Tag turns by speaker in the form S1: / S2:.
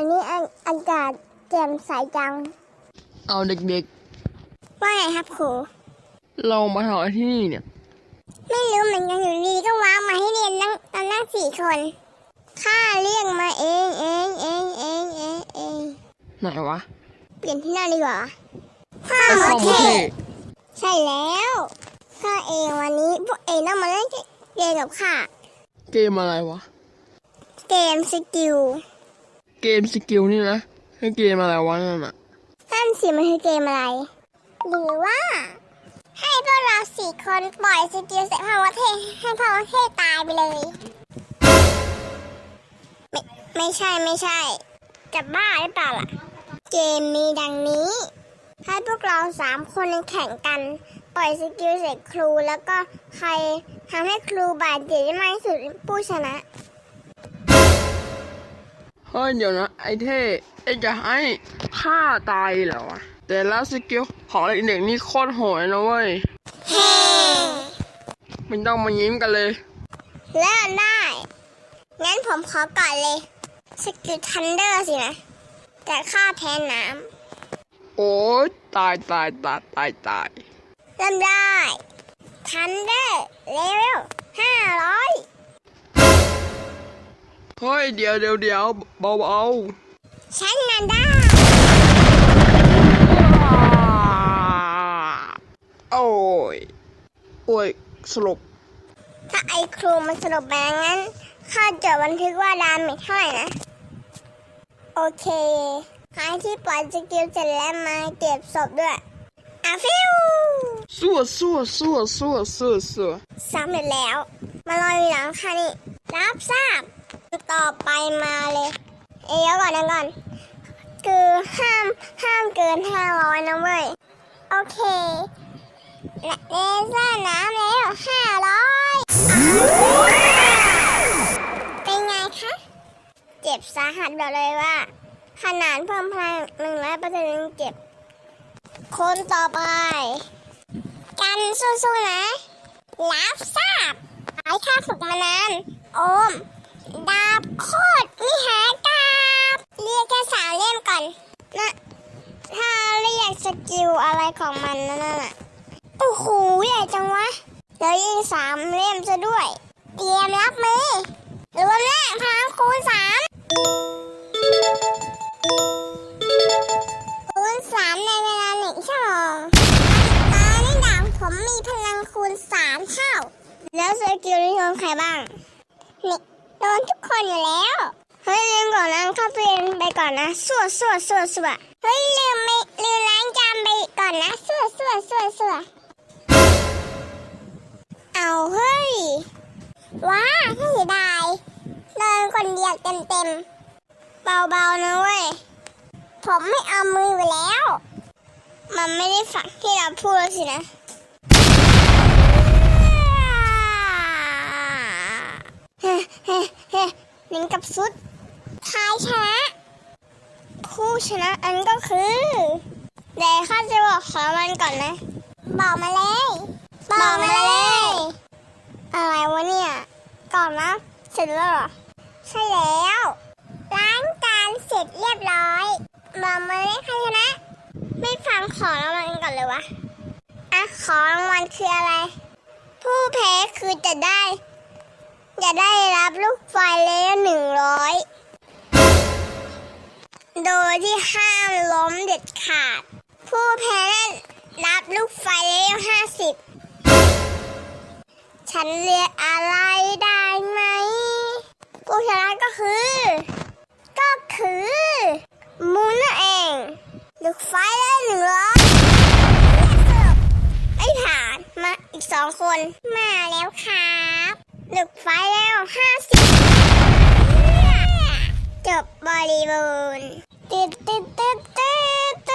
S1: วันนี้อาอากาศแจ่มใสจัง
S2: เอาเด็ก
S1: ว่าไงครับครู
S2: ๆเรามาทำอะไรที่นี่เนี่ย
S1: ไม่รู้เหมือนกันอยู่ดีก็ว้างมาให้เรียนนั่งตอนนั่งสี่คนข้าเรียกมาเองเองเองเองเองเอง
S2: ไหนวะ
S1: เปลี่ยนที่นั่งดีกว่าข้า
S2: ไอ้
S1: โม
S2: ข้าวโม
S1: เท
S2: เท
S1: ใช่แล้วข้าเองวันนี้พวกเองต้องมาเล่นเกมกับข้า
S2: เกมอะไรวะ
S1: เกมสกิล
S2: เกมสกิลนี่นะคือเกมอะไรวะนั่นน่ะ
S1: นั่นสิมันคือเกมอะไร หรือว่า ให้พวกเราสี่คนปล่อยสกิลเสร็จพาวเทให้พาวเทตายไปเลย ไม่ไม่ใช่ไม่ใช่ จะบ้าหรือเปล่าล่ะ เกมมีดังนี้ ให้พวกเราสามคนแข่งกัน ปล่อยสกิลเสร็จครูแล้วก็ใครทำให้ครูบาดเจ็บได้มากที่สุดผู้ชนะ
S2: เฮ้ยเดี๋ยวนะ ไอ้เท่ไอ้จะให้ฆ่าตายเหรอวะแต่แล้วสกิลของเด็กๆนี่โคตรโหดเลยนะเว้ย
S1: เฮ้
S2: ไมันต้องมายิ้มกันเลย
S1: เริ่มได้ งั้นผมขอก่อนเลย สกิลทันเดอร์สินะ แต่ค่าแทนน้
S2: โอ้ยตายตายตายตายตายำ
S1: เริ่มได้ ทันเดอร์เลเวล
S2: เฮ้ยเดี๋ยวเดี๋ยวเดี๋ยวเบา
S1: ฉันนันได้
S2: ๆโอ้ย โอ้ย สลบ
S1: ถ้าไอครูมันสรุปมางั้นข้าจะบันทึกว่าดาเมจเท่าไหร่นะ โอเคใครที่ปล่อยสกิลเสร็จแล้วมาเก็บศพด้วยอะฟิว
S2: สั่วสั่วสั่วสั่วสั่วสั่ว
S1: สำเร็จแล้ว มารออยู่หลังค่ะนี่ รับทราบ ต่อไปมาเลย เอ้ยเดี๋ยก่อนนะก่อน คือห้ามห้ามเกินห้าร้อยนะเว้ย โอเคเลเซอร์น้ำแล้วห้าร้อยเป็นไงคะ เจ็บสาหัสแบบเลยว่า ขนาดเพิ่มพลังหนึ่งร้อยเปอร์เซ็นต์ยังเจ็บ คนต่อไป กันสู้ๆนะรับทราบหายค่าฝึกมานานโอม ดาบโคตรมิหากาบเรียกแค่สามเล่มก่อนนะถ้าเรียกสกิลอะไรของมันนั่นน่ะโอ้โหใหญ่จังวะแล้วยิงสามเล่มซะด้วย เตรียมรับมือรวมแรกพลังคูณสามคูณสามในเวลาหนึ่งชั่วโมงตอนนี้ดาบผมมีพลังคูณสามเท่า แล้วสกิลนี้โดนใครบ้างนี่ โดนทุกคนอยู่แล้ว เฮ้ยลืมก่อนนะเข้าเปียนไปก่อนนะสั่วสั่วสั่วสั่เฮ้ยลืมไม่ลืมล้างจานไปก่อนนะสั่วสั่วสั่วสั่เอาเฮ้ย ว้าเสียดายเดินคนเดียวเต็มเต็มๆเบาๆนะเว้ย ผมไม่เอามือไปแล้ว มันไม่ได้ฝังที่เราพูดสินะ เฮ้เฮ้เฮ้หนึ่งกับสุดทายชนะ ผู้ชนะอันก็คือเดี๋ยวข้าจะบอกขอมันก่อนนะ บอกมาเลย บอกมาเลย อะไรวะเนี่ย ก่อนนะเสร็จแล้วเหรอ ใช่แล้วล้างจานเสร็จเรียบร้อยบอกมาเลยใครชนะ ไม่ฟังขอรางวัลก่อนเลยวะอะขอรางวัลคืออะไร ผู้แพ้คือจะได้ รับลูกไฟเลเวลหนึ่งร้อยโดยที่ห้ามล้มเด็ดขาด ผู้แพ้รับลูกไฟเลเวลห้าสิบฉันเรียกอะไรได้ไหมผู้ชนะก็คือ ก็คือมูนนั่นเองลูกไฟเลเวลหนึ่งร้อยไอ้ผ่านมาอีกสองคนมาแล้วครั หนึกไฟแล้วห้าสิบจบบริบูรณ์ติดติดติดติด